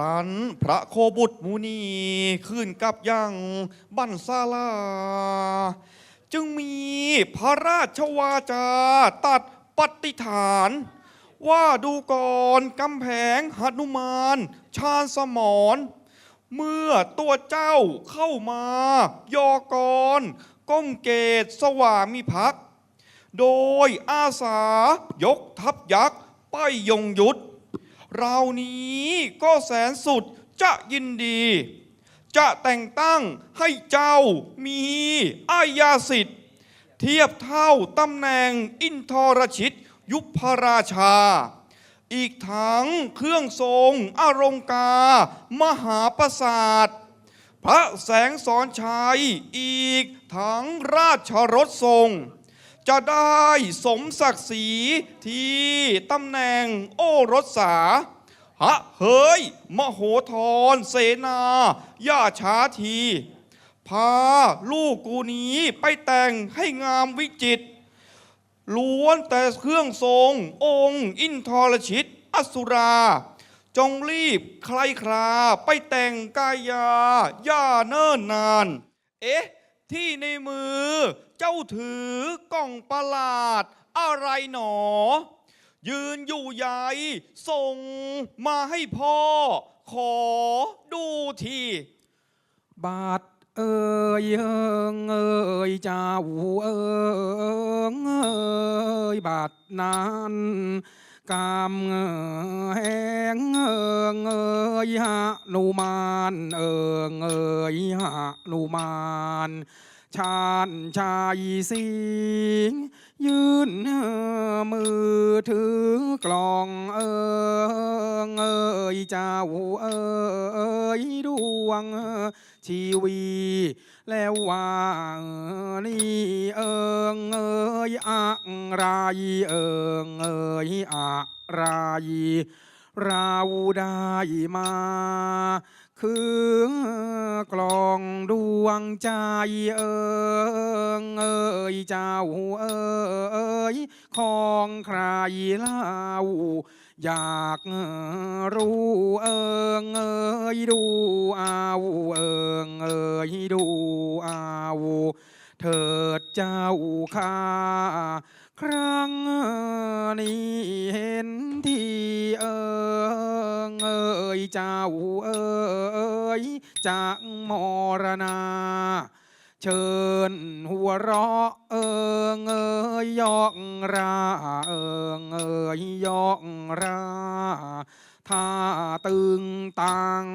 รั้นพระโคบุตรมุนีขึ้นกับยังบันซาลา จึงมีพระราชวาจาตัดปฏิฐาน ว่าดูก่อนกำแพงหนุมานชาญสมร เมื่อตัวเจ้าเข้ามายอกรก้มเกตสวามิภักด์โดยอาสายกทัพยักษ์ไปยงยุทธ เรานี้ก็แสนสุดจะยินดี จะแต่งตั้งให้เจ้ามีอาญาสิทธิ์ เทียบเท่าตำแหน่งอินทรชิต ยุพราชา อีกทั้งเครื่องทรงอารงกา มหาปราสาทพระแสงสอนชัยอีกทั้งราชรถทรง จะได้สมศักดิ์ศรีที่ตำแหน่งโอรสสาฮะเฮยมโหธรเสนา ย่าช้าที พาลูกกูนี้ไปแต่งให้งามวิจิตรล้วนแต่เครื่องทรง องค์ อินทรชิต อสุรา จงรีบใครคลาไปแต่งกายา ย่าเนิ่นนาน เอ๊ะ ที่ในมือ เจ้าถือกล่องประหลาด อะไรหนอ ยืนอยู่ใหญ่ส่งมาให้พ่อ ขอดูทีบาทเอ่ยเอิงเอ่ยเจ้าเอิงเอ่ยบาทนั้น กามแหงเอิงเอ่ยหะนุมานเอิงเอ่ยหะนุมานชาญชายสิงยืนมือถือกลองเอิงยเจ้าเอ่ยดวงชีวีแล้วว่าง ยอะไรเอิงเอยอะไรเราได้มา คือกลองดวงใจเอิงเอยเจ้าเอยของใครเล่าอยากรู้เอิงเอยดูเอาเอิงเอยดูเอา ถิดเจ้าข้าครั้งนี้เห็นที่เอิงเอยเจ้าเอยจากมรณาเชิญหัวเราะเอิงเอยยอกราเอิงเอยยอกราถ้าตึงตัง